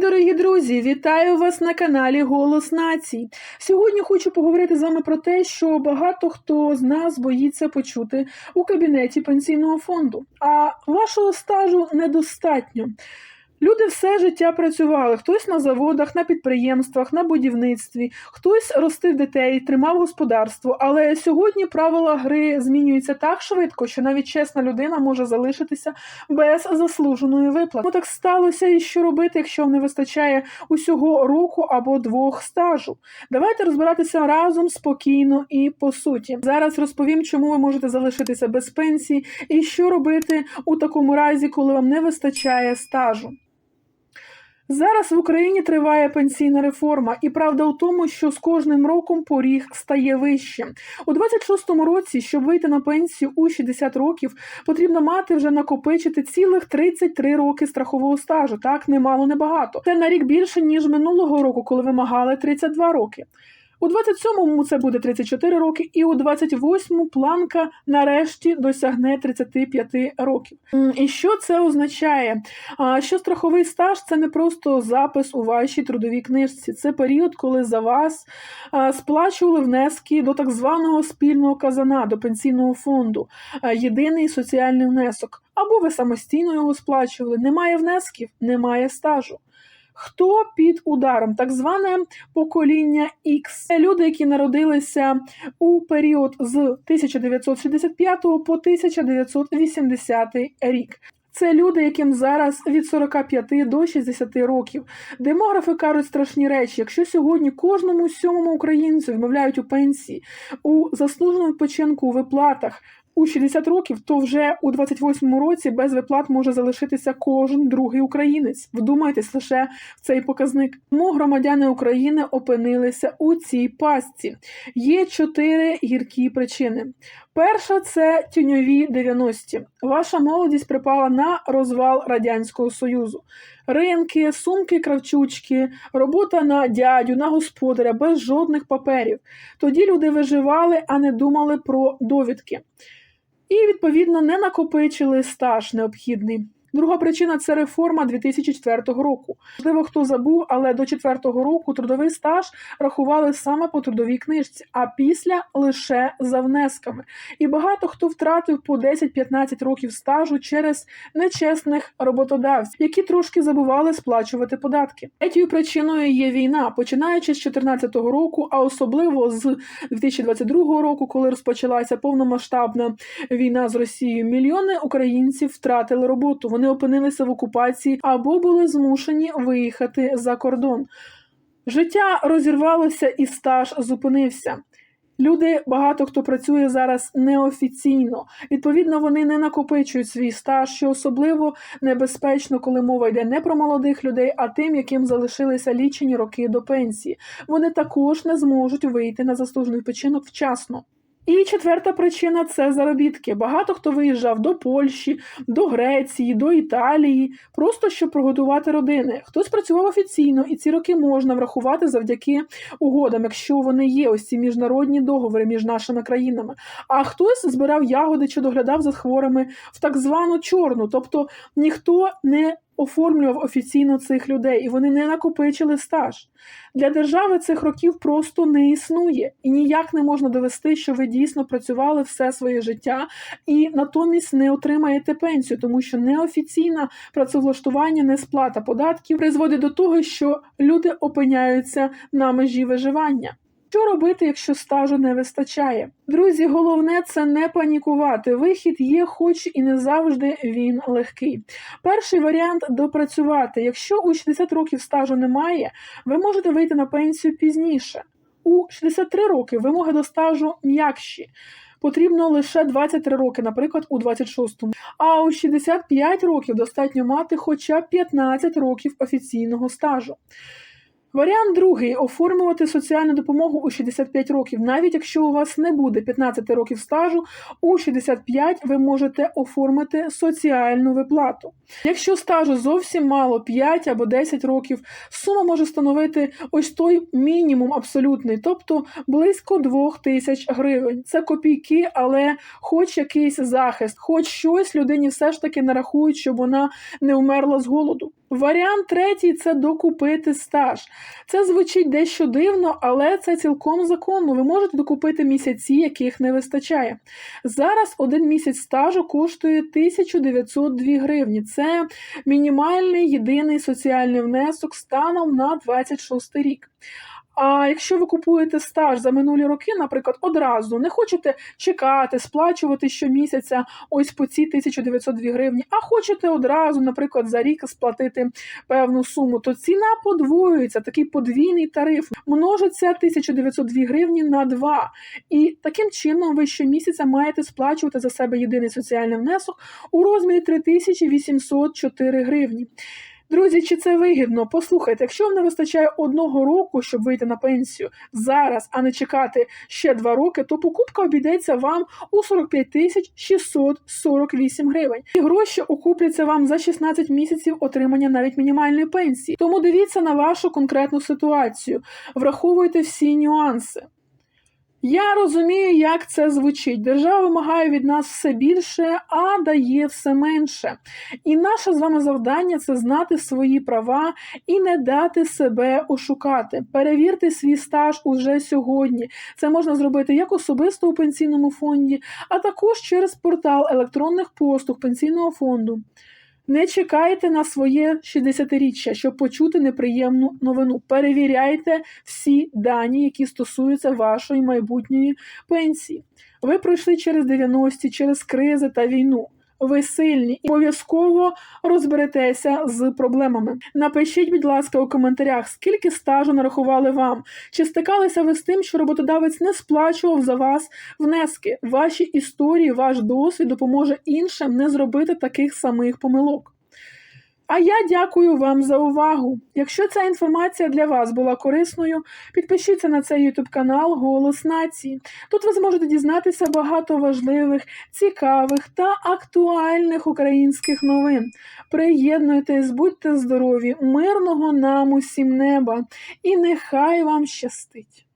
дорогі друзі! Вітаю вас на каналі Голос Націй. Сьогодні хочу поговорити з вами про те, що багато хто з нас боїться почути у кабінеті пенсійного фонду, а вашого стажу недостатньо. Люди все життя працювали, хтось на заводах, на підприємствах, на будівництві, хтось ростив дітей, тримав господарство. Але сьогодні правила гри змінюються так швидко, що навіть чесна людина може залишитися без заслуженої виплати. Ну так сталося, і що робити, якщо не вистачає усього року або двох стажу. Давайте розбиратися разом спокійно і по суті. Зараз розповім, чому ви можете залишитися без пенсії і що робити у такому разі, коли вам не вистачає стажу. Зараз в Україні триває пенсійна реформа, і правда у тому, що з кожним роком поріг стає вищим. У 26-му році, щоб вийти на пенсію у 60 років, потрібно мати вже накопичити цілих 33 роки страхового стажу. Так немало небагато. Це на рік більше ніж минулого року, коли вимагали 32 роки. У 27-му це буде 34 роки, і у 28-му планка нарешті досягне 35 років. І що це означає? Що страховий стаж це не просто запис у вашій трудовій книжці, це період, коли за вас сплачували внески до так званого спільного казана, до пенсійного фонду, єдиний соціальний внесок. Або ви самостійно його сплачували. Немає внесків, немає стажу. Хто під ударом? Так зване покоління. Це люди, які народилися у період з 1965 по 1980 рік. Це люди, яким зараз від 45 до 60 років. Демографи кажуть страшні речі. Якщо сьогодні кожному сьомому українцю відмовляють у пенсії, у заслуженому відпочинку, у виплатах, у 60 років, то вже у 28-му році без виплат може залишитися кожен другий українець. Вдумайтесь лише в цей показник. Тому громадяни України опинилися у цій пастці. Є чотири гіркі причини. Перша це тіньові 90-ті. Ваша молодість припала на розвал Радянського Союзу. Ринки, сумки, кравчучки, робота на дядю, на господаря без жодних паперів. Тоді люди виживали, а не думали про довідки. І, відповідно, не накопичили стаж необхідний. Друга причина це реформа 2004 року. Можливо, хто забув, але до 2004 року трудовий стаж рахували саме по трудовій книжці, а після лише за внесками. І багато хто втратив по 10-15 років стажу через нечесних роботодавців, які трошки забували сплачувати податки. Третьою причиною є війна, починаючи з 2014 року, а особливо з 2022 року, коли розпочалася повномасштабна війна з Росією. Мільйони українців втратили роботу. Опинилися в окупації або були змушені виїхати за кордон. Життя розірвалося і стаж зупинився. Люди, багато хто працює зараз неофіційно. Відповідно, вони не накопичують свій стаж, що особливо небезпечно, коли мова йде не про молодих людей, а тим, яким залишилися лічені роки до пенсії. Вони також не зможуть вийти на заслужений відпочинок вчасно. І четверта причина це заробітки. Багато хто виїжджав до Польщі, до Греції, до Італії, просто щоб прогодувати родини. Хтось працював офіційно, і ці роки можна врахувати завдяки угодам, якщо вони є, ось ці міжнародні договори між нашими країнами. А хтось збирав ягоди чи доглядав за хворими в так звану чорну, тобто ніхто не оформлював офіційно цих людей, і вони не накопичили стаж. Для держави цих років просто не існує, і ніяк не можна довести, що ви дійсно працювали все своє життя і натомість не отримаєте пенсію, тому що неофіційне працевлаштування, несплата податків призводить до того, що люди опиняються на межі виживання. Що робити, якщо стажу не вистачає? Друзі, головне це не панікувати. Вихід є, хоч і не завжди він легкий. Перший варіант допрацювати. Якщо у 60 років стажу немає, ви можете вийти на пенсію пізніше. У 63 роки вимоги до стажу м'якші. Потрібно лише 23 роки, наприклад, у 26-му. А у 65 років достатньо мати хоча б 15 років офіційного стажу. Варіант другий оформлювати соціальну допомогу у 65 років. Навіть якщо у вас не буде 15 років стажу, у 65 ви можете оформити соціальну виплату. Якщо стажу зовсім мало 5 або 10 років, сума може становити ось той мінімум абсолютний, тобто близько 2 тисяч гривень. Це копійки, але хоч якийсь захист, хоч щось людині все ж таки нарахують, щоб вона не вмерла з голоду. Варіант третій це докупити стаж. Це звучить дещо дивно, але це цілком законно. Ви можете докупити місяці, яких не вистачає. Зараз один місяць стажу коштує 1902 гривні. Це мінімальний єдиний соціальний внесок станом на 26 рік. А якщо ви купуєте стаж за минулі роки, наприклад, одразу не хочете чекати, сплачувати щомісяця ось по ці 1902 гривні, а хочете одразу, наприклад, за рік сплатити певну суму, то ціна подвоюється, такий подвійний тариф множиться 1902 гривні на 2. І таким чином ви щомісяця маєте сплачувати за себе єдиний соціальний внесок у розмірі 3804 гривні. Друзі, чи це вигідно? Послухайте, якщо вам не вистачає одного року, щоб вийти на пенсію зараз, а не чекати ще два роки, то покупка обійдеться вам у 45 тисяч 648 гривень. І гроші окупляться вам за 16 місяців отримання навіть мінімальної пенсії. Тому дивіться на вашу конкретну ситуацію, враховуйте всі нюанси. Я розумію, як це звучить. Держава вимагає від нас все більше, а дає все менше. І наше з вами завдання це знати свої права і не дати себе ошукати. Перевірте свій стаж уже сьогодні. Це можна зробити як особисто у пенсійному фонді, а також через портал електронних послуг пенсійного фонду. Не чекайте на своє 60-річчя, щоб почути неприємну новину. Перевіряйте всі дані, які стосуються вашої майбутньої пенсії. Ви пройшли через 90-ті, через кризи та війну. Ви сильні і обов'язково розберетеся з проблемами. Напишіть, будь ласка, у коментарях, скільки стажу нарахували вам. Чи стикалися ви з тим, що роботодавець не сплачував за вас внески? Ваші історії, ваш досвід допоможе іншим не зробити таких самих помилок. А я дякую вам за увагу. Якщо ця інформація для вас була корисною, підпишіться на цей YouTube канал Голос Нації. Тут ви зможете дізнатися багато важливих, цікавих та актуальних українських новин. Приєднуйтесь, будьте здорові, мирного нам усім неба, і нехай вам щастить!